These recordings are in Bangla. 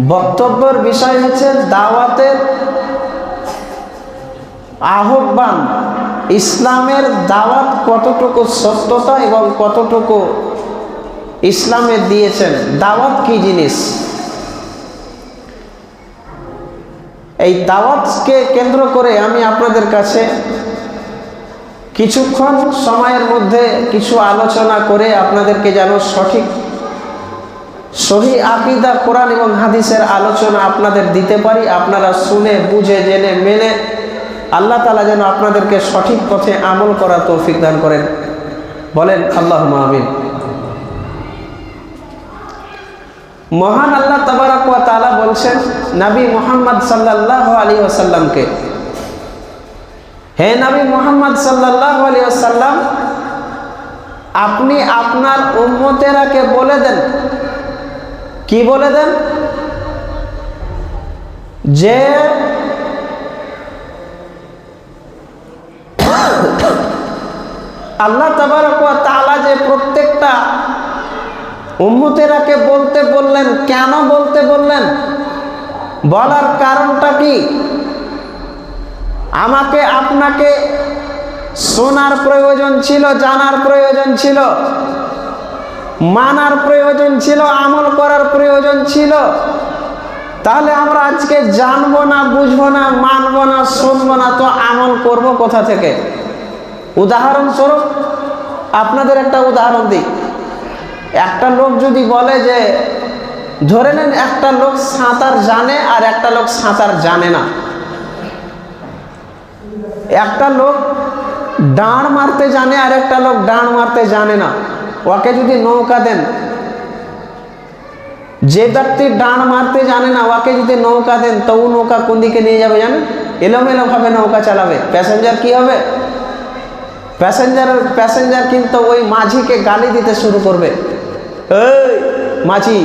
বক্তব্যের বিষয় হচ্ছে দাওয়াতের আহ্বান। ইসলামের দাওয়াত কতটুকু সত্যতা এবং কতটুকু ইসলামে দিয়েছেন? দাওয়াত কি জিনিস? এই দাওয়াতকে কেন্দ্র করে আমি আপনাদের কাছে কিছুক্ষণ সময়ের মধ্যে কিছু আলোচনা করে আপনাদেরকে যেন সঠিক সহি আকিদা কোরআন এবং হাদিসের আলোচনা আপনাদের দিতে পারি। আপনারা শুনে, বুঝে, জেনে, মেনে আল্লাহ তালা যেন আপনাদেরকে সঠিক পথে আমল করার তৌফিক দান করেন। বলেন আল্লাহ আমিন। মহান আল্লাহ তাবারাক ওয়া তাআলা বলছেন, নবী মোহাম্মদ সাল্লাল্লাহু আলাইহি ওয়াসাল্লামকে, হে নবী মোহাম্মদ সাল্লাল্লাহু আলাইহি ওয়াসাল্লাম, আপনি আপনার উম্মতেরাকে বলে দেন কি বলে দেন? যে আল্লাহ তাআলা যে প্রত্যেকটা উম্মতেরাকে বলতে বললেন, কেন বলতে বললেন? বলার কারণটা কি? আমাকে, আপনাকে শোনার প্রয়োজন ছিল, জানার প্রয়োজন ছিল। মানার প্রয়োজন ছিল, আমল করার প্রয়োজন ছিল। তাহলে আমরা আজকে জানব না, বুঝব না, মানবো না, শুনব না, তো আমল করব কোথা থেকে? উদাহরণস্বরূপ, আপনাদের একটা উদাহরণ দিই। একটা লোক যদি বলে যে, ধরে নেন একটা লোক সাঁতার জানে আর একটা লোক সাঁতার জানে না। একটা লোক ডাঁড় মারতে জানে আর একটা লোক ডাঁড় মারতে জানে না। ওকে যদি নৌকা দেন, যে ব্যক্তি ডাঁড় মারতে জানে না, ওকে যদি নৌকা দেন, তো নৌকা কোন দিকে নিয়ে যাবে জানেন? এলোমেলো ভাবে নৌকা চালাবে। প্যাসেঞ্জার কি হবে? প্যাসেঞ্জার প্যাসেঞ্জার কিন্তু ওই মাঝিকে গালি দিতে শুরু করবে। এই মাঝি,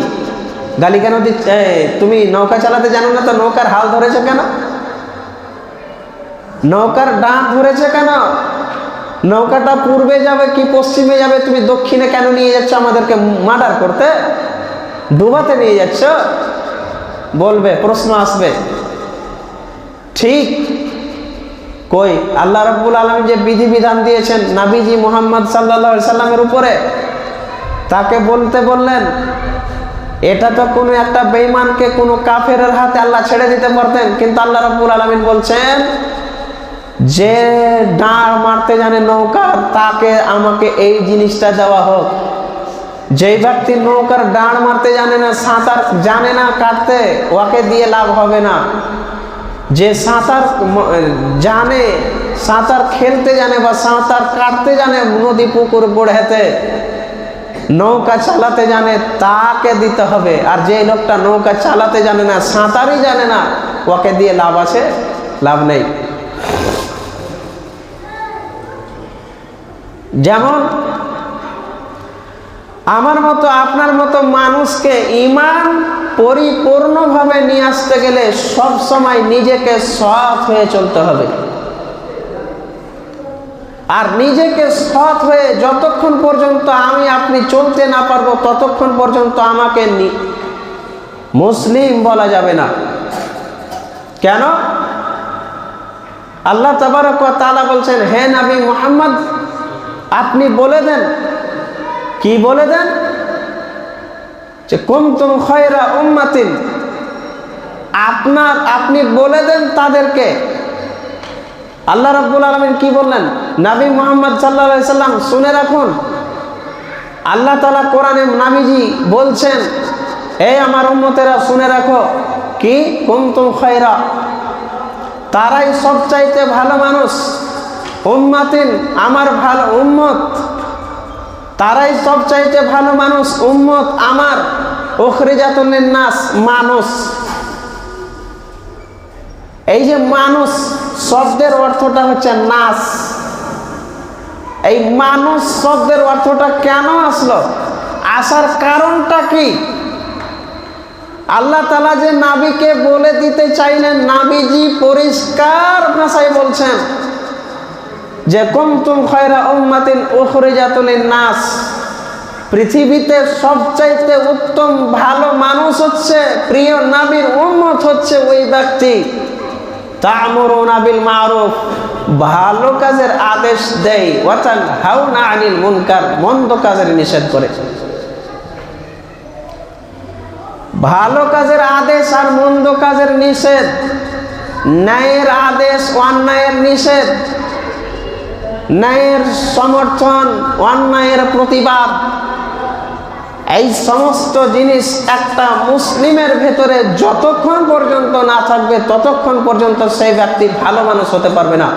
গালি কেন দিচ্ছে তুমি নৌকা চালাতে জানো না তো, নৌকার হাল ধরেছে কেন? নৌকার ডাঁক ধরেছে কেন? নৌকাটা পূর্বে যাবে কি পশ্চিমে যাবে তুমি দক্ষিণে কেন নিয়ে যাচ্ছ? আমাদেরকে মার্ডার করতে ডুবাতে নিয়ে যাচ্ছ। বলবে, প্রশ্ন আসবে। ঠিক। কই? আল্লাহ রব্বুল আলম যে বিধিবিধান দিয়েছেন নাবিজি মোহাম্মদ সাল্লা সাল্লামের উপরে, তাকে বলতে বললেন, এটা তো কোনো একটা বেইমানকে কোনো কাফের হাতে আল্লাহ ছেড়ে দিতে পারতেন। কিন্তু আল্লাহ রব্বুল আলমিন বলছেন যে ডাঁড় মারতে জানে নৌকা, তাকে আমাকে এই জিনিসটা দেওয়া হোক। যেই ব্যক্তি নৌকার ডাঁড় মারতে জানে না, সাঁতার জানে না কাটতে, ওকে দিয়ে লাভ হবে না। যে সাঁতার জানে, সাঁতার খেলতে জানে বা সাঁতার কাটতে জানে, নদী, পুকুর পড়েতে নৌকা চালাতে জানে, তাকে দিতে হবে। আর যে লোকটা নৌকা চালাতে জানে না, সাঁতারই জানে না, ওকে দিয়ে লাভ আছে, লাভ নেই। যেমন, আমার মতো, আপনার মতো মানুষকে ইমান পরিপূর্ণভাবে নিয়ে আসতে গেলে সব সময় নিজেকে সৎ হয়ে চলতে হবে। আর নিজেকে সৎ হয়ে যতক্ষণ পর্যন্ত আমি আপনি চলতে না পারব, ততক্ষণ পর্যন্ত আমাকে মুসলিম বলা যাবে না। কেন? আল্লাহ তালা বলছেন, হে নবী মোহাম্মদ আপনি বলে দেন। কি বলে দেন? যে কুমতুম খয়রা উম্মাতিন। আপনার, আপনি বলে দেন তাদেরকে। আল্লাহ রাব্বুল আলমিন কি বললেন? নাবী মোহাম্মদ সাল্লা সাল্লাম, শুনে রাখুন। আল্লাহ তালা কোরআনে নামিজি বলছেন, এই আমার উম্মতেরা, শুনে রাখো। কি? কুমতুম খয়রা। তারাই সবচাইতে ভালো মানুষ। উম্মাতিন, আমার ভালো উম্মত। তারাই সবচাইতে ভালো মানুষ, উম্মত আমার। ওখরিজাতুনের নাস মানুষ। এই যে মানুষ, শব্দের অর্থটা হচ্ছে নাস। এই মানুষ শব্দের অর্থটা কেন আসলো? আসার কারণটা কি? আল্লাহ তালা যে নাবিকে বলে দিতে চাইলেন, নাবিজি পরিষ্কার ভাষায় বলছেন। যে কুমতুম খয়রা উম্মাতিন উখরিজাতুল নাস পৃথিবীতে সবচাইতে উত্তম ভালো মানুষ হচ্ছে, প্রিয় নাবির উম্মত হচ্ছে ওই ব্যক্তি। তামর নাবিল মারুফ ভালো কাজের আদেশ দেয় অর্থাৎ হাউ না আনিল মুনকার। মন্দ কাজের নিষেধ করে। ভালো কাজের আদেশ আর মন্দ কাজের নিষেধ। ন্যায়ের আদেশ, অন্যায়ের নিষেধ। ন্যায়ের সমর্থন, অন্যায়ের প্রতিবাদ। এই সমস্ত জিনিস একটা মুসলিমের ভেতরে যতক্ষণ পর্যন্ত না থাকবে, ততক্ষণ পর্যন্ত সেই ব্যক্তি ভালো মানুষ হতে পারবে না।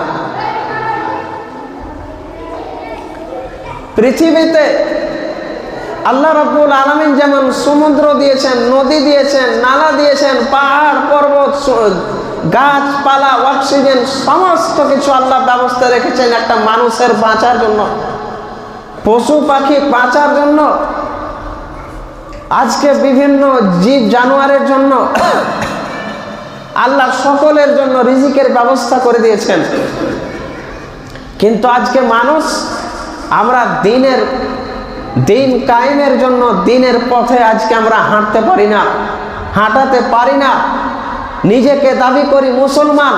পৃথিবীতে আল্লাহ রব্বুল আলমিন যেমন সমুদ্র দিয়েছেন, নদী দিয়েছেন, নালা দিয়েছেন, পাহাড়, পর্বত গাছপালা অক্সিজেন সমস্ত কিছু আল্লাহ ব্যবস্থা রেখেছেন একটা মানুষের বাঁচার জন্য। পশু পাখি বাঁচার জন্য। আজকে বিভিন্ন জীব জানোয়ারের জন্য। আল্লাহ সকলের জন্য রিজিকের ব্যবস্থা করে দিয়েছেন। কিন্তু আজকে মানুষ, আমরা দিনের, দিন কায়েমের জন্য দিনের পথে আজকে আমরা হাঁটতে পারি না। হাঁটাতে পারি না। নিজেকে দাবি করি মুসলমান,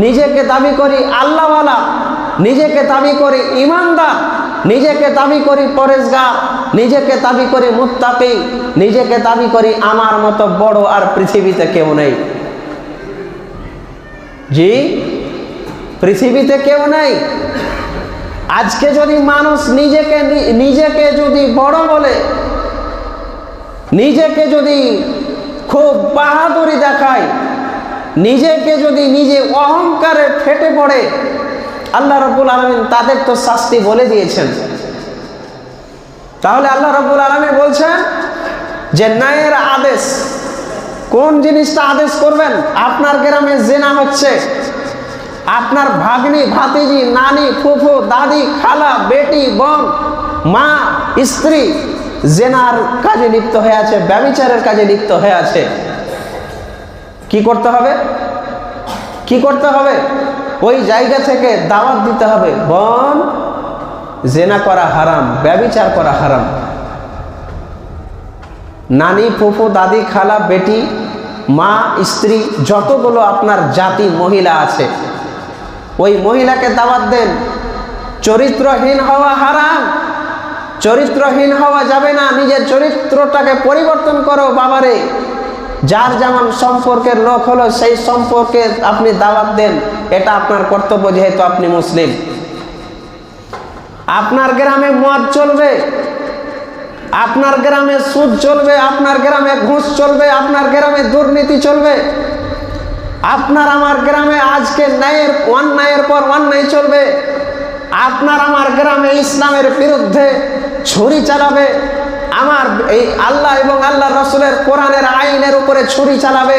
নিজেকে দাবি করি আল্লাহওয়ালা, নিজেকে দাবি করি ইমানদার, নিজেকে দাবি করি পরেশগার নিজেকে দাবি করি মুত্তাকি, নিজেকে দাবি করি আমার মতো বড় আর পৃথিবীতে কেউ নেই। জি? পৃথিবীতে কেউ নেই। আজকে যদি মানুষ নিজেকে নিজেকে যদি বড় বলে, নিজেকে যদি খুব বাহাদুরি দেখায়। নিজেকে যদি নিজে অহংকারে ফেটে পড়ে, আল্লাহ রব্বুল আলমিন তাদের তো শাস্তি বলে দিয়েছেন। তাহলে আল্লাহ রব্বুল আলমিন বলছেন যে, ন্যায়ের আদেশ, কোন জিনিসটা আদেশ করবেন? আপনার গ্রামে জেনা হচ্ছে। আপনার ভাগ্নি, ভাতিজি, নানি, ফুফু, দাদি, খালা, বেটি, বোন, মা, স্ত্রী জেনার কাজে লিপ্ত হয়ে আছে ব্যবিচারের কাজে লিপ্ত হয়ে আছে। কি করতে হবে? কি করতে হবে? ওই জায়গা থেকে দাওয়াত দিতে হবে। বন জেনা করা হারাম ব্যবিচার করা হারাম। নানি, ফুফু, দাদি, খালা, বেটি, মা, স্ত্রী, যতগুলো আপনার জাতি মহিলা আছে, ওই মহিলাকে দাওয়াত দেন। চরিত্রহীন হওয়া হারাম। চরিত্রহীন হওয়া যাবে না, নিজের চরিত্রটাকে পরিবর্তন করো বাবারে। যার যেমন সম্পর্কের লোক হলো, সেই সম্পর্কে আপনি দাওয়াত দেন, এটা আপনার কর্তব্য যেহেতু আপনি মুসলিম। আপনার গ্রামে মদ চলবে, আপনার গ্রামে সুদ চলবে, আপনার গ্রামে ঘুষ চলবে, আপনার গ্রামে দুর্নীতি চলবে। আপনার, আমার গ্রামে আজকে ন্যায়ের অন্যায়ের পর অন্যায় চলবে। আপনার আমার গ্রামে ইসলামের বিরুদ্ধে ছুরি চালাবে, আমার এই আল্লাহ এবং আল্লাহ রসুলের কোরআনের আইনের উপরে ছুরি চালাবে,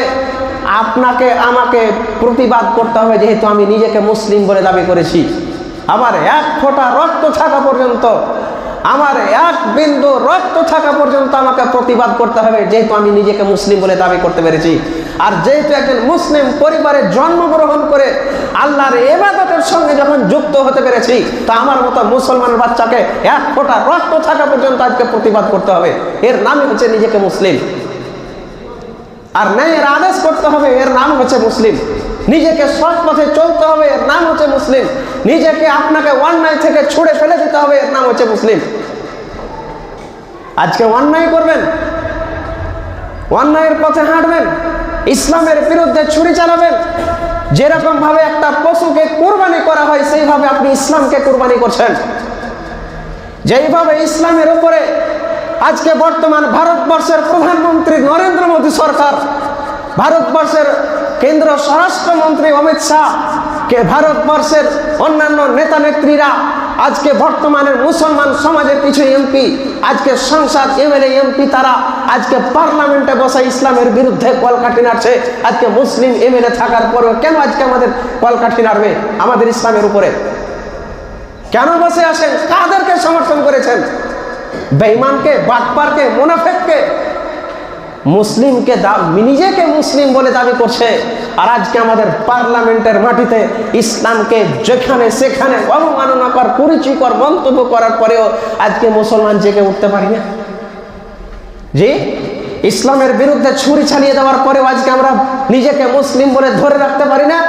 আপনাকে, আমাকে প্রতিবাদ করতে হবে যেহেতু আমি নিজেকে মুসলিম বলে দাবি করেছি। আমার এক ফোঁটা রক্ত থাকা পর্যন্ত, আমার এক বিন্দু রক্ত থাকা পর্যন্ত আমাকে প্রতিবাদ করতে হবে যেহেতু আমি নিজেকে মুসলিম বলে দাবি করতে পেরেছি। আর যেহেতু একজন মুসলিম পরিবারে জন্মগ্রহণ করে আল্লাহর এবাদতের সঙ্গে যখন যুক্ত হতে পেরেছি, তা আমার মতো মুসলমানের বাচ্চাকে এক ফোঁটা রক্ত থাকা পর্যন্ত আজকে প্রতিবাদ করতে হবে। এর নামই হচ্ছে নিজেকে মুসলিম। আর ন্যায়ের আদেশ করতে হবে, এর নাম হচ্ছে মুসলিম। নিজেকে সৎ পথে চলতে হবে, এর নাম হচ্ছে মুসলিম। নিজেকে আপনাকে অন্যায় থেকে ছুড়ে ফেলে দিতে হবে, এর নাম হচ্ছে মুসলিম। আজকে অন্যায় করবেন? অন্যায়ের পথে হাঁটবেন? ইসলামের বিরুদ্ধে ছুরি চালাবেন। যেরকম ভাবে একটা পশুকে কোরবানি করা হয়, সেইভাবে আপনি ইসলামকে কোরবানি করছেন। যেইভাবে ইসলামের উপরে আজকে বর্তমান ভারতবর্ষের প্রধানমন্ত্রী নরেন্দ্র মোদী সরকার, ভারতবর্ষের কেন্দ্র স্বরাষ্ট্রমন্ত্রী অমিত শাহ কে ভারতবর্ষের অন্যান্য নেতা নেত্রীরা, আজকে বর্তমানের মুসলমান সমাজের কিছু এমপি, আজকে সংসদ এমএলএ এমপি তারা, আজকে পার্লামেন্টে বসে ইসলামের বিরুদ্ধে কলকাঠি নাড়ছে, আজকে মুসলিম এমএলএ থাকার পরেও কেন আজকে আমাদের কলকাঠি নাড়বে আমাদের ইসলামের উপরে? কেন বসে আসেন কাদেরকে সমর্থন করেছেন? বেঈমানকে বাটপারকে, মুনাফেককে মুসলিমকে নিজেকে মুসলিম বলে দাবি করছে। আর আজকে আমাদের পার্লামেন্টের মাটিতে ইসলামকে যেখানে সেখানে অবমাননা কর পরিচয়কর মন্তব্য করার পরেও আজকে মুসলমান জেগে উঠতে পারি না। জি? ইসলামের বিরুদ্ধে ছুরি ছাড়িয়ে দেওয়ার পরেও আজকে আমরা নিজেকে মুসলিম বলে ধরে রাখতে পারি না।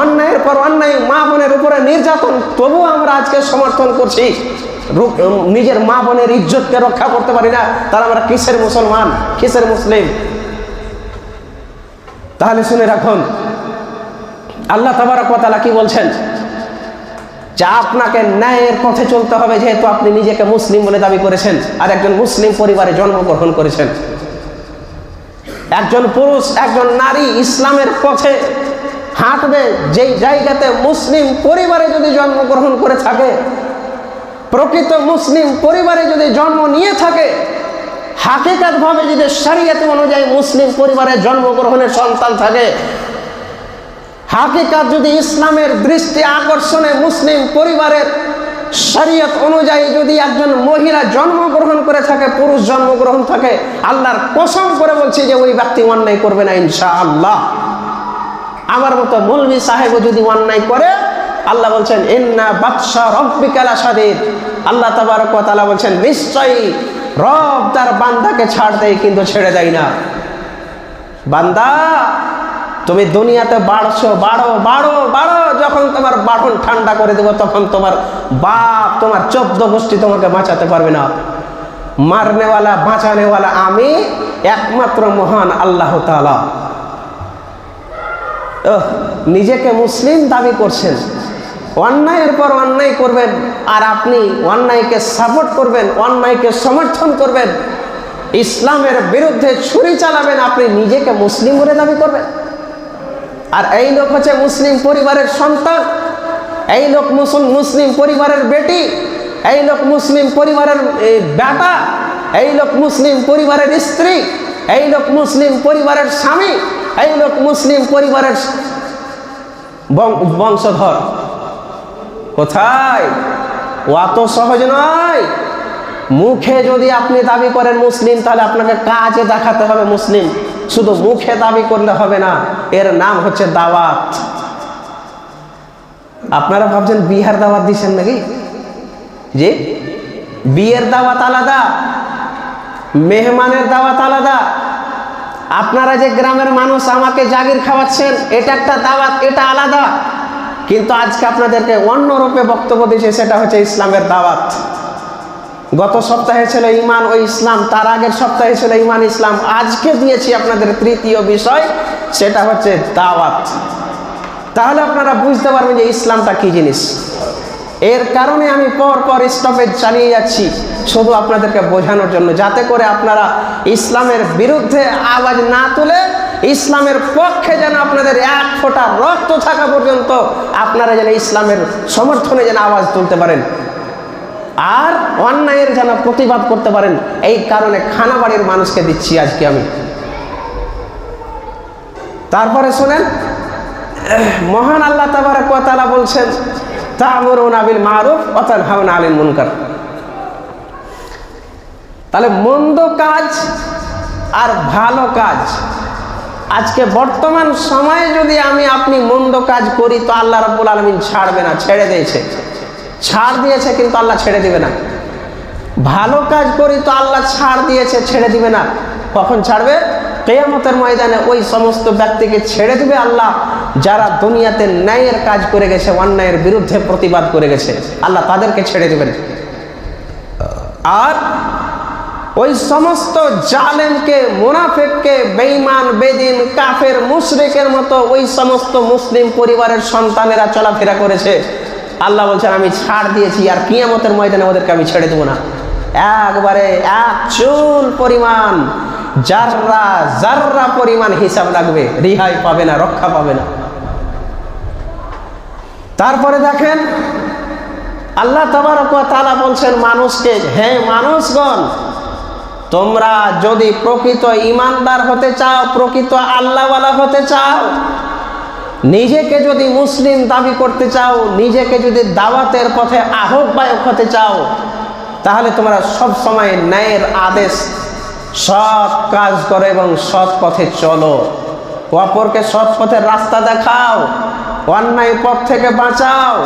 অন্যায়ের পর অন্যায়, মা বোনের উপরে নির্যাতন, তবুও আমরা আজকে সমর্থন করছি। নিজের মা বোনের ইজ্জতকে রক্ষা করতে পারি না, তাহলে আমরা কিসের মুসলমান? কিসের মুসলিম? তাহলে শুনে রাখুন, আল্লাহ তাবারকালা কি বলছেন? যে আপনাকে ন্যায়ের পথে চলতে হবে, যেহেতু আপনি নিজেকে মুসলিম বলে দাবি করেছেন, আর একজন মুসলিম পরিবারে জন্মগ্রহণ করেছেন। একজন পুরুষ, একজন নারী ইসলামের পথে হাঁটবে, যেই জায়গাতে মুসলিম পরিবারে যদি জন্মগ্রহণ করে থাকে, প্রকৃত মুসলিম পরিবারে যদি জন্ম নিয়ে থাকে, হাকিকাতভাবে যদি শরীয়ত অনুযায়ী মুসলিম পরিবারে জন্মগ্রহণের সন্তান থাকে, হাকিকাত যদি ইসলামের দৃষ্টি আকর্ষণে মুসলিম পরিবারের শরীয়ত অনুযায়ী যদি একজন মহিলা জন্মগ্রহণ করে থাকে, পুরুষ জন্মগ্রহণ থাকে, আল্লাহর কসম করে বলছি যে ওই ব্যক্তি অন্যায় করবে না, ইনশাআল্লাহ। আমার মতো মৌলভী সাহেবও যদি অন্যায় করে আল্লাহ বলছেন ইন্না বাদশা রব্বিকালা সাদিদ আল্লাহ তাবারক তাআলা বলছেন নিশ্চয়ই রব তার বান্দাকে ছাড় দেয় কিন্তু ছেড়ে দেয় না। বান্দা তুমি দুনিয়াতে বাড়ছো বাড়ো বাড়ো বাড়ো যখন তোমার বাড়ন ঠান্ডা করে দেবো তখন তোমার বাপ তোমার চোদ্দ গোষ্ঠী তোমাকে বাঁচাতে পারবে না। মারনেওয়ালা বাঁচানেওয়ালা আমি একমাত্র মহান আল্লাহ ওহ, নিজেকে মুসলিম দাবি করছেন। অন্যায়ের পর অন্যায় করবেন। আর আপনি অন্যায়কে সাপোর্ট করবেন, অন্যায়কে সমর্থন করবেন। ইসলামের বিরুদ্ধে ছুরি চালাবেন, আপনি নিজেকে মুসলিম বলে দাবি করবেন। আর এই লোক হচ্ছে মুসলিম পরিবারের সন্তান। এই লোক মুসল- মুসলিম পরিবারের বেটি। এই লোক মুসলিম পরিবারের বেটা এই লোক মুসলিম পরিবারের স্ত্রী। এই লোক মুসলিম পরিবারের স্বামী। এই লোক মুসলিম পরিবারের বংশধর। কোথায়? ও অত সহজ নয়। মুখে যদি আপনি দাবি করেন মুসলিম, তাহলে আপনাকে কাজে দেখাতে হবে মুসলিম। শুধু মুখে দাবি করলে হবে না, এর নাম হচ্ছে দাওয়াত। আপনারা ভাবছেন বিহার দাওয়াত দিচ্ছেন নাকি? যে বিয়ের দাওয়াত আলাদা, মেহমানের দাওয়াত আলাদা। আপনারা যে গ্রামের মানুষ আমাকে জাগির খাওয়াচ্ছেন, এটা একটা দাওয়াত, এটা আলাদা। কিন্তু আজকে আপনাদেরকে অন্য রূপে বক্তব্য দিয়েছে, সেটা হচ্ছে ইসলামের দাওয়াত। গত সপ্তাহে ছিল ইমান ও ইসলাম, তার আগের সপ্তাহে ছিল ইমান ইসলাম। আজকে দিয়েছি আপনাদের তৃতীয় বিষয়, সেটা হচ্ছে দাওয়াত। তাহলে আপনারা বুঝতে পারবেন যে ইসলামটা কি জিনিস। এর কারণে আমি পর পর স্টপেজ চালিয়ে যাচ্ছি। শুধু আপনাদেরকে বোঝানোর জন্য, যাতে করে আপনারা ইসলামের বিরুদ্ধে আওয়াজ না তুলে, ইসলামের পক্ষে যেন আপনাদের এক ফোঁটা রক্ত থাকা পর্যন্ত আপনারা যেন ইসলামের সমর্থনে যেন আওয়াজ তুলতে পারেন। আর অন্যায়ের যেন প্রতিবাদ করতে পারেন, এই কারণে খানাবাড়ির মানুষকে দিচ্ছি আজকে আমি। তারপরে শোনেন, মহান আল্লাহ তাবারক ওয়া বলছেন মারুফ মুনকার। তাহলে মন্দ কাজ আর ভালো কাজ। আজকে বর্তমান সময়ে যদি আমি আপনি মন্দ কাজ করি, তো আল্লাহ রাব্বুল আলামিন ছাড়বে না, ছেড়ে দিয়েছে। ছাড় দিয়েছে কিন্তু আল্লাহ ছেড়ে দিবে না। ভালো কাজ করি তো আল্লাহ ছাড় দিয়েছে, ছেড়ে দিবে না। কখন ছাড়বে? কেয়ামতের ময়দানে ওই সমস্ত ব্যক্তিকে ছেড়ে দেবে আল্লাহ, যারা দুনিয়াতে ন্যায়ের কাজ করে গেছে, অন্যায়ের বিরুদ্ধে প্রতিবাদ করে গেছে। আল্লাহ তাদেরকে ছেড়ে দিবেন। আর ওই সমস্ত জালেমকে, মুনাফেককে, বেঈমান, বেদিন, কাফের, মুশরিকের মতো ওই সমস্ত মুসলিম পরিবারের সন্তানেরা চলাফেরা করেছে। আল্লাহ বলছেন, আমি ছাড় দিয়েছি আর কিয়ামতের ময়দানে ওদেরকে আমি ছেড়ে দেবো না। একবারে এক চুল পরিমাণ জাররা যাররা পরিমাণ হিসাব লাগবে রিহাই পাবে না, রক্ষা পাবে না। তারপরে দেখেন, আল্লাহ তাআলা বলছেন, মানুষকে, হে মানুষগণ, তোমরা যদি প্রকৃত ইমানদার হতে চাও, প্রকৃত আল্লাহওয়ালা হতে চাও, নিজেকে যদি মুসলিম দাবি করতে চাও, নিজেকে যদি দাওয়াতের পথে আহ্বায়ক হতে চাও, তাহলে তোমরা সব সময় ন্যায়ের আদেশ সৎ কাজ করো এবং সৎ পথে চলো। অপরকে সৎ পথের রাস্তা দেখাও, অন্যায় পথ থেকে বাঁচাও।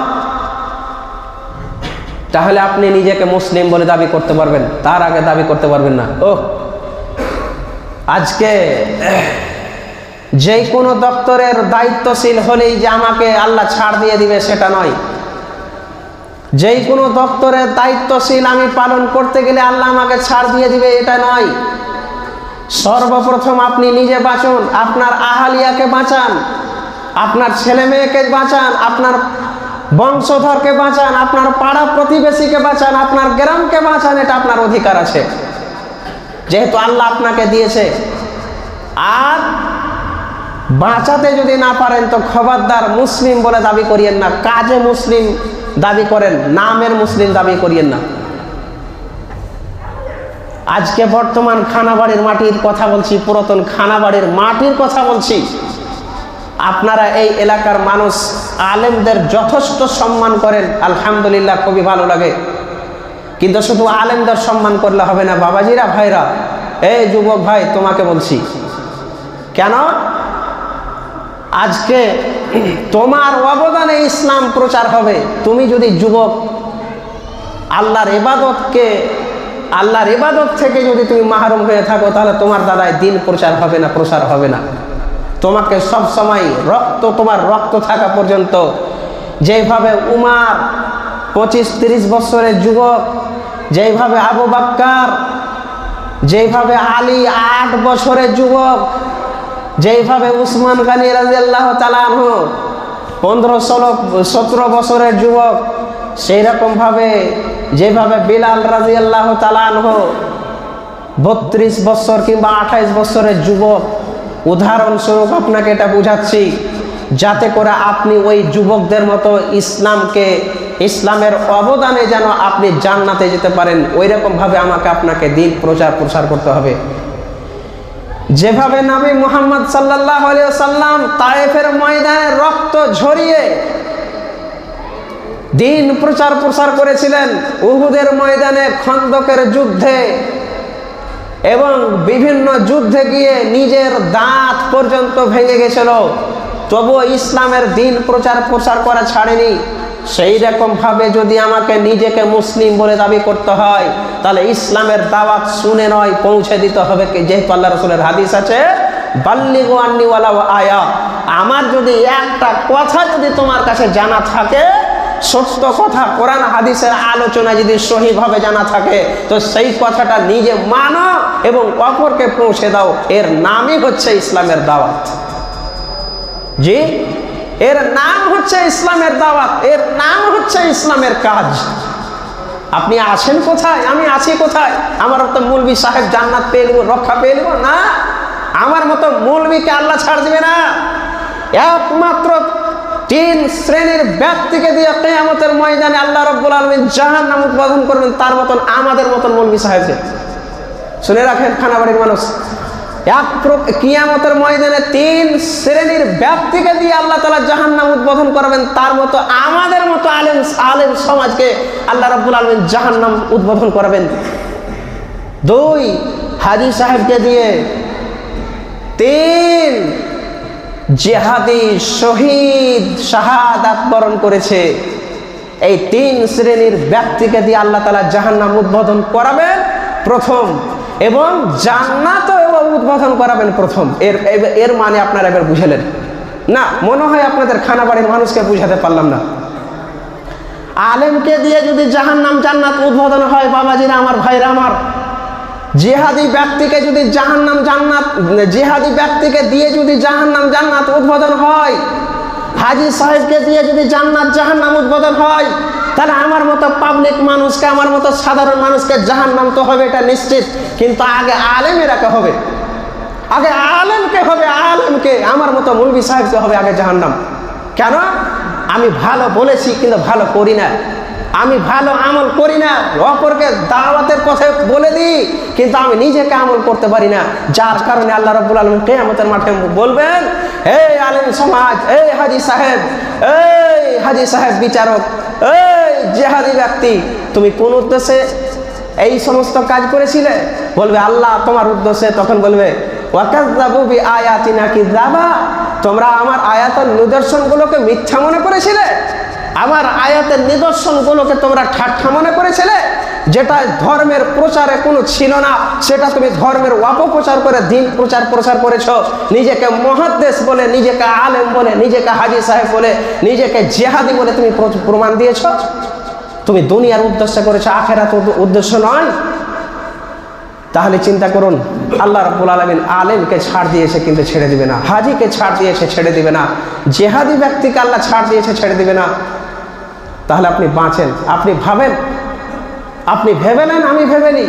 তাহলে আপনি নিজেকে মুসলিম বলে দাবি করতে পারবেন, তার আগে দাবি করতে পারবেন না। ও আজকে যে কোনো দপ্তরের দায়িত্বশীল হলেই যে আমাকে আল্লাহ ছাড় দিয়ে দিবে সেটা নয়। যেই কোনো দপ্তরের দায়িত্বশীল আমি পালন করতে গেলে আল্লাহ আমাকে ছাড় দিয়ে দিবে এটা নয়। সর্বপ্রথম আপনি নিজে বাঁচুন, আপনার আহালিয়াকে বাঁচান, আপনার ছেলে মেয়েকে বাঁচান, আপনার বংশধরকে বাঁচান, আপনার পাড়া প্রতিবেশীকে বাঁচান, আপনার গ্রামকে বাঁচান, এটা আপনার অধিকার আছে। যেহেতু আল্লাহ আপনাকে দিয়েছে। আর বাঁচাতে যদি না পারেন, তো খবরদার মুসলিম বলে দাবি করিয়েন না, কাজে মুসলিম দাবি করেন, নামের মুসলিম দাবি করিয়েন না। আজকে বর্তমান খানাবাড়ির মাটির কথা বলছি, পুরাতন খানাবাড়ির মাটির কথা বলছি। আপনারা এই এলাকার মানুষ, আলেমদের যথেষ্ট সম্মান করেন, আলহামদুলিল্লাহ খুবই ভালো লাগে। কিন্তু শুধু আলেমদের সম্মান করলে হবে না, বাবাজিরা, ভাইরা, এই যুবক ভাই, তোমাকে বলছি, কেন? আজকে তোমার অবদানে ইসলাম প্রচার হবে। তুমি যদি যুবক, আল্লাহর ইবাদতকে আল্লাহর ইবাদত থেকে যদি তুমি মাহরুম হয়ে থাকো, তাহলে তোমার দ্বারায় দিন প্রচার হবে না, প্রসার হবে না। তোমাকে সব সময় রক্ত, তোমার রক্ত থাকা পর্যন্ত যেভাবে উমার পঁচিশ, তিরিশ বছরের যুবক, যেভাবে আবু বাক্কার, যেভাবে আলী আট বছরের যুবক যেইভাবে উসমান গানি রাজিয়াল্লাহ তালাহ পনেরো, ষোলো, সতেরো বছরের যুবক সেই রকমভাবে যেভাবে বিলাল রাজি রাজিয়াল্লাহ তালাহ বত্রিশ বছর কিংবা আঠাইশ বছরের যুবক, উদাহরণস্বরূপ আপনাকে এটা বুঝাচ্ছি, যাতে করে আপনি ওই যুবকদের মতো ইসলামকে, ইসলামের অবদানে যেন আপনি জান্নাতে যেতে পারেন ওই রকমভাবে আমাকে আপনাকে দিন প্রচার প্রসার করতে হবে। যেভাবে নবী মুহাম্মদ সাল্লাহ সাল্লাম তায়েফের ময়দানে রক্ত ঝরিয়ে দিন প্রচার প্রসার করেছিলেন উহুদের ময়দানে খন্দকের যুদ্ধে এবং বিভিন্ন যুদ্ধে গিয়ে নিজের দাঁত পর্যন্ত ভেঙে গেছিল। তবুও ইসলামের দিন প্রচার প্রসার করা ছাড়েনি। সেই রকমভাবে যদি আমাকে নিজেকে মুসলিম বলে দাবি করতে হয়, তাহলে ইসলামের দাওয়াত শুনে নয়, পৌঁছে দিতে হবে যেহেতু আল্লাহ রসুলের হাদিস আছে, বাল্লিগো আয়া। আমার যদি একটা কথা যদি তোমার কাছে জানা থাকে সত্য কথা কোরআন হাদিসের আলোচনা যদি সহিভাবে জানা থাকে, তো সেই কথাটা নিজে মানো এবং অপরকে পৌঁছে দাও। এর নামই হচ্ছে ইসলামের দাওয়াত। জি? এর নাম হচ্ছে ইসলামের দাওয়াত। এর নাম হচ্ছে ইসলামের কাজ। আপনি আছেন কোথায়? আমি আছি কোথায়? আমার তো মুলবি সাহেব জান্নাত পেয়ে নেব, রক্ষা পেয়ে নেব? না। আমার মতো মুলবিকে আল্লাহ ছাড় দিবে না। একমাত্র তিন শ্রেণির ব্যক্তিকে দিয়ে কেয়ামতের ময়দানে আল্লাহ রব্বুল আলমিন জাহান নাম উদ্বোধন করবেন, তার মতন আমাদের মতন মৌলবী সাহেবকে শুনে রাখেন খানাবাড়ির মানুষ। এক কিয়ামতের ময়দানে তিন শ্রেণির ব্যক্তিকে দিয়ে আল্লাহ তালা জাহান নাম উদ্বোধন করবেন, তার মতো আমাদের মতো আলেম আলেম সমাজকে আল্লাহ রব্বুল আলমিন জাহান নাম উদ্বোধন করবেন। দুই হাজি সাহেবকে দিয়ে তিন জেহাদি শহীদ শাহাদাত বরণ করেছে। এই তিন শ্রেণির ব্যক্তিকে দিয়ে আল্লাহ তালা জাহান্নাম উদ্বোধন করাবেন প্রথম এবং জান্নাত উদ্বোধন করাবেন প্রথম। এর এর মানে আপনারা এবার বুঝলেন। না, মনে হয় আপনাদের খানাবাড়ির মানুষকে বুঝাতে পারলাম না। আলেমকে দিয়ে যদি জাহান্নাম জান্নাত উদ্বোধন হয়, বাবাজিরা, আমার ভাইরা, আমার জেহাদি ব্যক্তিকে যদি জাহান্নাম জান্নাত, জেহাদি ব্যক্তিকে দিয়ে যদি জাহান্নাম জান্নাত উদ্বোধন হয়, হাজি সাহেবকে দিয়ে যদি জান্নাত জাহান্নাম উদ্বোধন হয়, তাহলে আমার মতো পাবলিক মানুষকে, আমার মতো সাধারণ মানুষকে জাহান্নাম তো হবে, এটা নিশ্চিত। কিন্তু আগে আলেমেরাকে হবে? আগে আলেমকে হবে? আলেমকে আমার মতো মুলবি সাহেবকে হবে আগে জাহান্নাম? কেন? আমি ভালো বলেছি, কিন্তু ভালো করি না। আমি ভালো আমল করি না অপরকে দাওয়াতের কথা বলে দিই, কিন্তু আমি নিজেকে আমল করতে পারি না। যার কারণে আল্লাহ রব্বুল আলম কেয়ামতের মাঠে বলবেন এই আলেম সমাজ এই হাজি সাহেব, এই হাজি সাহেব বিচারক, এই জেহাদি ব্যক্তি, তুমি কোন উদ্দেশ্যে এই সমস্ত কাজ করেছিলে? বলবে, আল্লাহ তোমার উদ্দেশ্যে তখন বলবে, ওয়াকাযযাবু বিআয়াতিনা দাবা তোমরা আমার আয়াতের নিদর্শনগুলোকে মিথ্যা মনে করেছিলে? আমার আয়াতের নিদর্শনগুলোকে তোমরা ঠাট্টা মনে করেছিলে? যেটা ধর্মের প্রচারে কোনো ছিল না, সেটা তুমি ধর্মের অপপ্রচার করে, দিন প্রচার প্রচার করেছ। নিজেকে মহাদেশ বলে, নিজেকে আলেম বলে, নিজেকে হাজি সাহেব বলে, নিজেকে জেহাদি বলে তুমি প্র- প্রমাণ দিয়েছ? তুমি দুনিয়ার উদ্দেশ্য করেছ আখেরাত উদ- উদ্দেশ্য নয়। তাহলে চিন্তা করুন, আল্লাহ রাব্বুল আলমিন আলেমকে ছাড় দিয়েছে কিন্তু ছেড়ে দিবে না, হাজিকে ছাড় দিয়েছে, ছেড়ে দিবে না। জেহাদি ব্যক্তিকে আল্লাহ ছাড় দিয়েছে, ছেড়ে দিবে না। তাহলে আপনি বাঁচেন। আপনি ভাবেন। আপনি ভেবে নেন, আমি ভেবে নিই।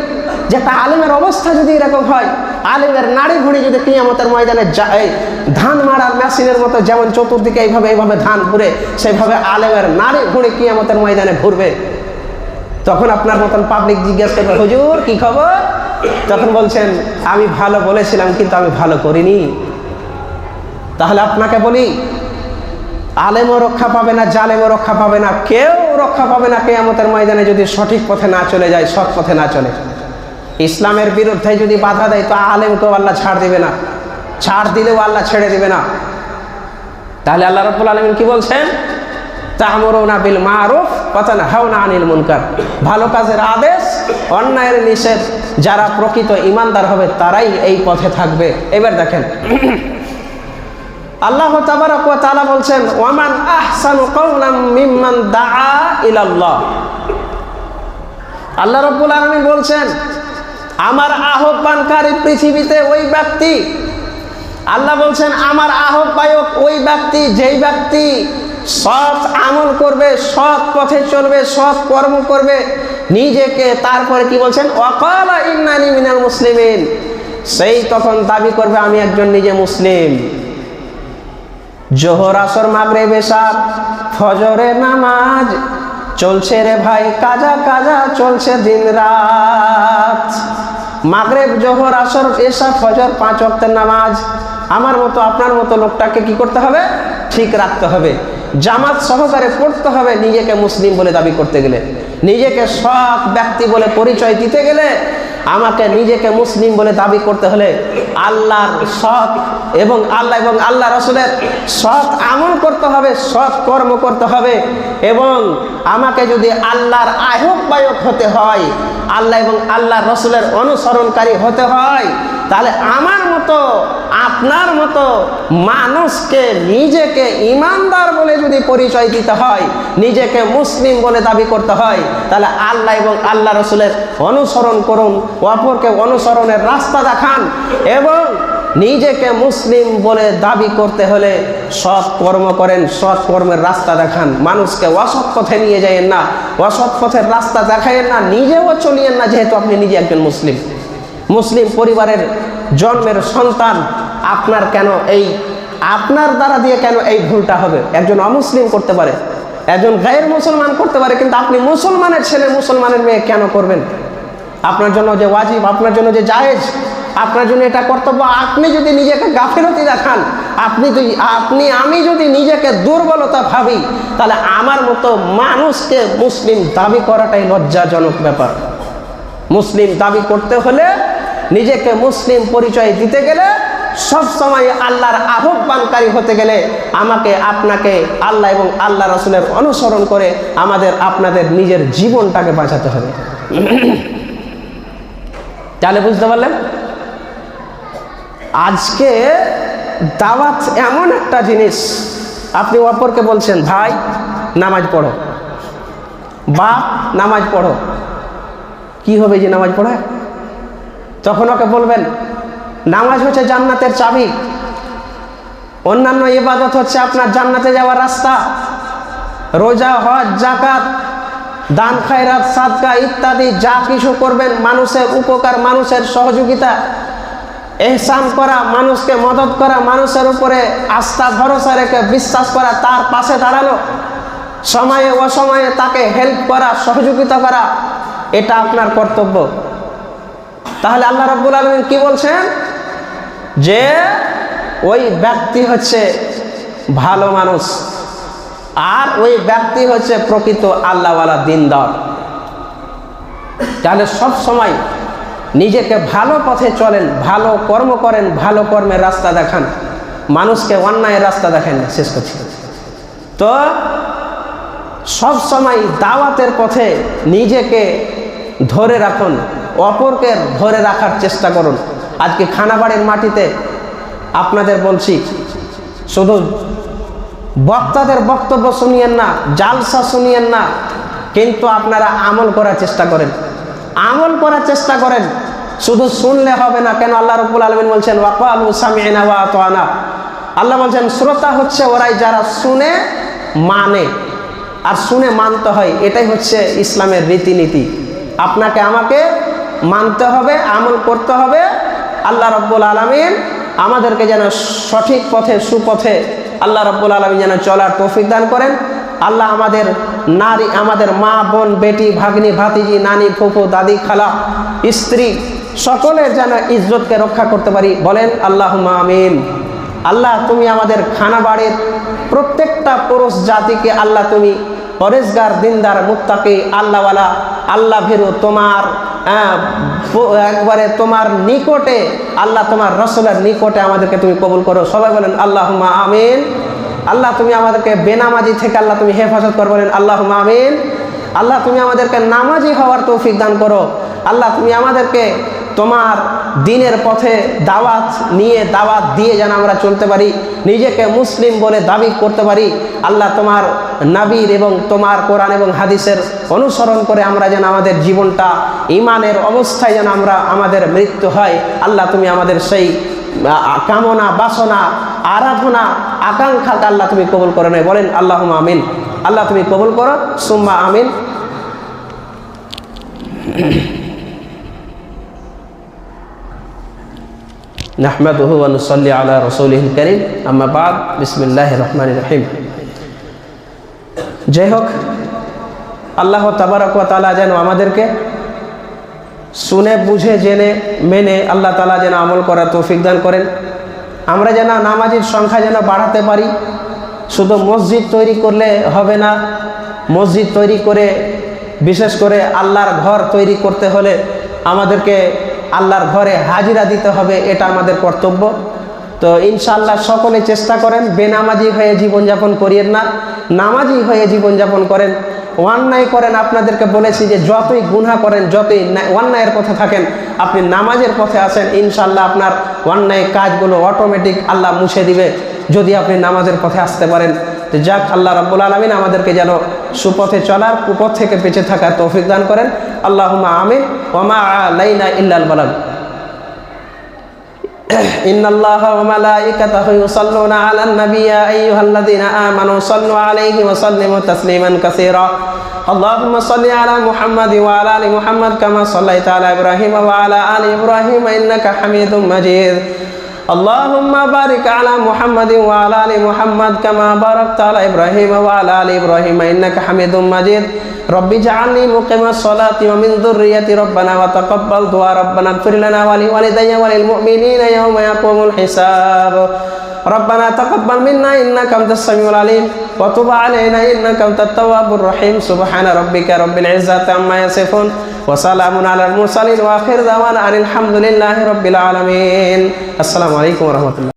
যে একটা আলেমের অবস্থা যদি এরকম হয়, আলেমের নাড়ি ঘুড়ি যদি কিয়ামতের ময়দানে যায় ধান মারার মেশিনের মতো যেমন চতুর্দিকে এইভাবে এইভাবে ধান ঘুরে, সেইভাবে আলেমের নাড়ি ঘুড়ি কিয়ামতের ময়দানে ঘুরবে। তখন আপনার মতন পাবলিক জিজ্ঞেস করবে, হুজুর, কি খবর? তখন বলছেন, আমি ভালো বলেছিলাম, কিন্তু আমি ভালো করিনি। তাহলে আপনাকে বলি আলেমও রক্ষা পাবে না, জালেমও রক্ষা পাবে না, কেউ রক্ষা পাবে না কেয়ামতের ময়দানে যদি সঠিক পথে না চলে যায়, সৎ পথে না চলে ইসলামের বিরুদ্ধে যদি বাধা দেয়, তো আলেমকেও আল্লাহ ছাড় দিবে না। ছাড় দিলেও আল্লাহ ছেড়ে দিবে না। তাহলে আল্লাহ রব্বুল আলমিন কি বলছেন? বিল আনিল মুনকার। ভালো কাজের আদেশ, অন্যায়ের নিষেধ, যারা প্রকৃত ইমানদার হবে, তারাই এই পথে থাকবে। এবার দেখেন। আল্লাহ তাআলা বলছেন, ওয়ামান আহসানু কাওলাম ইলাল্লাহ। আল্লাহ রাব্বুল আলামিন বলছেন, আমার আহ্বানকারী পৃথিবীতে ওই ব্যক্তি আল্লাহ বলছেন, আমার আহ্বায়ক ওই ব্যক্তি, যেই ব্যক্তি সৎ আমল করবে, সৎ পথে চলবে, সৎ কর্ম করবে, নিজেকে তারপরে কি বলছেন অকালা ইন্নানি মিনাল মুসলিমিন। সেই তখন দাবি করবে, আমি একজন নিজে মুসলিম। জোহর আসর মাগরে বেশাব ফজরে নামাজ। চলছে রে ভাই, কাজা কাজা চলছে দিন রাত। মাগরেব, জোহর আসর এসা ফজর পাঁচ অক্টের নামাজ। আমার মতো, আপনার মতো লোকটাকে কি করতে হবে? ঠিক রাখতে হবে। জামাত সহকারে পড়তে হবে নিজেকে মুসলিম বলে দাবি করতে গেলে। নিজেকে সৎ ব্যক্তি বলে পরিচয় দিতে গেলে আমাকে নিজেকে মুসলিম বলে দাবি করতে হলে আল্লাহর সৎ এবং আল্লাহ এবং আল্লাহ রসুলের সৎ আমল করতে হবে, সৎ কর্ম করতে হবে এবং আমাকে যদি আল্লাহর আহ্বায়ক হতে হয়, আল্লাহ এবং আল্লাহ রসুলের অনুসরণকারী হতে হয়, তাহলে আমার মতো আপনার মতো মানুষকে নিজেকে ইমানদার বলে যদি পরিচয় দিতে হয়, নিজেকে মুসলিম বলে দাবি করতে হয়, তাহলে আল্লাহ এবং আল্লাহ রসুলের অনুসরণ করুন, অপরকে অনুসরণের রাস্তা দেখান এবং নিজেকে মুসলিম বলে দাবি করতে হলে সৎ কর্ম করেন, সৎ কর্মের রাস্তা দেখান। মানুষকে অসৎ পথে নিয়ে যাইয়েন না, অসৎ পথের রাস্তা দেখাইয়েন না, নিজেও চলিয়েন না, যেহেতু আপনি নিজে একজন মুসলিম। মুসলিম পরিবারের জন্মের সন্তান আপনার কেন এই, আপনার দ্বারা দিয়ে কেন এই ভুলটা হবে? একজন অমুসলিম করতে পারে, একজন গায়ের মুসলমান করতে পারে, কিন্তু আপনি মুসলমানের ছেলে, মুসলমানের মেয়ে কেন করবেন? আপনার জন্য যে ওয়াজিব, আপনার জন্য যে জায়েজ, আপনার জন্য এটা কর্তব্য, আপনি যদি নিজেকে গাফিলতি দেখান, আপনি যদি, আপনি, আমি যদি নিজেকে দুর্বলতা ভাবি, তাহলে আমার মতো মানুষকে মুসলিম দাবি করাটাই লজ্জাজনক ব্যাপার। মুসলিম দাবি করতে হলে নিজেকে মুসলিম পরিচয় দিতে গেলে সব সময় আল্লাহর আহ্বানকারী হতে গেলে আমাকে, আপনাকে, আল্লাহ এবং আল্লাহ রসুলের অনুসরণ করে আমাদের, আপনাদের নিজের জীবনটাকে বাঁচাতে হবে। তাহলে বুঝতে পারলেন? আজকে দাওয়াত এমন একটা জিনিস, আপনি অপরকে বলছেন, ভাই, নামাজ পড়ো। বাপ, নামাজ পড়ো। কি হবে যে নামাজ পড়ে তখন ওকে বলবেন নামাজ হচ্ছে জান্নাতের চাবি। অন্যান্য ইবাদত হচ্ছে আপনার জান্নাতে যাওয়ার রাস্তা। রোজা, হজ জাকাত দান, খায়রাত, সাদকা ইত্যাদি যা কিছু করবেন মানুষের উপকার, মানুষের সহযোগিতা, এহসান করা, মানুষকে মদত করা, মানুষের উপরে আস্থা, ভরসা রেখে বিশ্বাস করা, তার পাশে দাঁড়ানো, সময়ে অসময়ে তাকে হেল্প করা, সহযোগিতা করা, এটা আপনার কর্তব্য। তাহলে আল্লাহ রাব্বুল আলমিন কি বলছেন? যে ওই ব্যক্তি হচ্ছে ভালো মানুষ আর ওই ব্যক্তি হচ্ছে প্রকৃত আল্লাহওয়ালা দিনদার। তাহলে সব সময় নিজেকে ভালো পথে চলেন, ভালো কর্ম করেন, ভালো কর্মের রাস্তা দেখান। মানুষকে অন্যায় রাস্তা দেখেন, শেষ করছি তো সব সময় দাওয়াতের পথে নিজেকে ধরে রাখুন, অপরকে ধরে রাখার চেষ্টা করুন। আজকে খানাবাড়ির মাটিতে আপনাদের বলছি শুধু বক্তাদের বক্তব্য শুনিয়েন না, জালসা শুনিয়েন না, কিন্তু আপনারা আমল করার চেষ্টা করেন। আমল করার চেষ্টা করেন, শুধু শুনলে হবে না, কেন আল্লাহ রব্বুল আলমিন বলছেন ওয়াকালু আল্লাহ বলছেন, শ্রোতা হচ্ছে ওরাই যারা শুনে মানে। আর শুনে মানতে হয়, এটাই হচ্ছে ইসলামের রীতিনীতি। আপনাকে আমাকে মানতে হবে, আমল করতে হবে আল্লাহ রব্বুল আলমিন আমাদেরকে যেন সঠিক পথে, সুপথে আল্লাহ রব্বুল আলমী যেন চলার তৌফিক দান করেন। আল্লাহ আমাদের নারী, আমাদের মা, বোন, বেটি, ভাগ্নি, ভাতিজি, নানি, ফুফু, দাদি, খালা, স্ত্রী সকলের যেন ইজ্জতকে রক্ষা করতে পারি। বলেন আল্লাহ আমিন। আল্লাহ, তুমি আমাদের খানা বাড়ির প্রত্যেকটা পুরুষ জাতিকে আল্লাহ তুমি পরেশগার, দিনদার মুক্তাকে আল্লাহওয়ালা, আল্লাহ ভেরু, তোমার একবারে তোমার নিকটে, আল্লাহ তোমার রসলের নিকটে আমাদেরকে তুমি কবুল করো। সবাই বলেন আল্লাহ আমিন। আল্লাহ, তুমি আমাদেরকে বেনামাজি থেকে আল্লাহ তুমি হেফাজত করো বলেন আল্লাহ আমিন। আল্লাহ, তুমি আমাদেরকে নামাজি হওয়ার তৌফিক দান করো। আল্লাহ, তুমি আমাদেরকে তোমার দিনের পথে দাওয়াত নিয়ে দাওয়াত দিয়ে যেন আমরা চলতে পারি, নিজেকে মুসলিম বলে দাবি করতে পারি, আল্লাহ তোমার নাবির এবং তোমার কোরআন এবং হাদিসের অনুসরণ করে আমরা যেন আমাদের জীবনটা ইমানের অবস্থায় যেন আমরা আমাদের মৃত্যু হয়। আল্লাহ তুমি আমাদের সেই কামনা, বাসনা, আরাধনা, আকাঙ্ক্ষাকে আল্লাহ তুমি কবুল করে নেয় বলেন আল্লাহ আমিন। আল্লাহ তুমি কবুল করো, সুম্মা আমিন। نحمده ونصلي على رسوله الكريم أما بعد بسم الله الرحمن الرحيم যাই হোক আল্লাহ তাবারক ওয়া তাআলা যেন আমাদেরকে শুনে বুঝে জেনে মেনে আল্লাহ তালা যেন আমল করার তৌফিক দান করেন আমরা যেন নামাজির সংখ্যা যেন বাড়াতে পারি শুধু মসজিদ তৈরি করলে হবে না মসজিদ তৈরি করে বিশেষ করে আল্লাহর ঘর তৈরি করতে হলে আমাদেরকে আল্লাহর ঘরে হাজিরা দিতে হবে, এটা আমাদের কর্তব্য। তো ইনশাল্লাহ সকলে চেষ্টা করেন, বেনামাজি হয়ে জীবনযাপন করিয়েন না, নামাজি হয়ে জীবনযাপন করেন। অন্যায় করেন, আপনাদেরকে বলেছি যে যতই গুনাহ করেন, যতই ন্যায়- অন্যায়ের পথে থাকেন, আপনি নামাজের পথে আসেন ইনশাল্লাহ আপনার অন্যায় কাজগুলো অটোমেটিক আল্লাহ মুছে দিবে, যদি আপনি নামাজের পথে আসতে পারেন। তো যাক আল্লাহ রাব্বুল আলমিন আমাদেরকে যেন সুপথে চলার কুপথ থেকে বেঁচে থাকার তৌফিক দান করেন আল্লাহ আমিন ওমা আলাইনা ইল্লাল বালাগ إن الله وملائكته يصلون على النبي يا أيها الذين آمنوا صلوا عليه وسلموا تسليما كثيرا اللهم صل على محمد وعلى آل محمد كما صليت على إبراهيم وعلى آل إبراهيم إنك حميد مجيد اللهم بارك على محمد وعلى آل محمد كما باركت على إبراهيم وعلى آل إبراهيم. إنك حميد مجيد. رب اجعلني مقيم الصلاة ومن ذريتي ربنا وتقبل دعاء ربنا. اغفر لنا ولوالدي وللمؤمنين يوم يقوم الحساب. ربنا تقبل منا إنك أنت السميع العليم. وتب علينا إنك أنت التواب الرحيم. سبحان ربك رب العزة عما يصفون. ওসালামুন আলাল মুসালিন ওয়াখির জামান আনিল হামদুলিল্লাহ রবিল আলমিন। আসসালামু আলাইকুম রহমতুল্লাহ।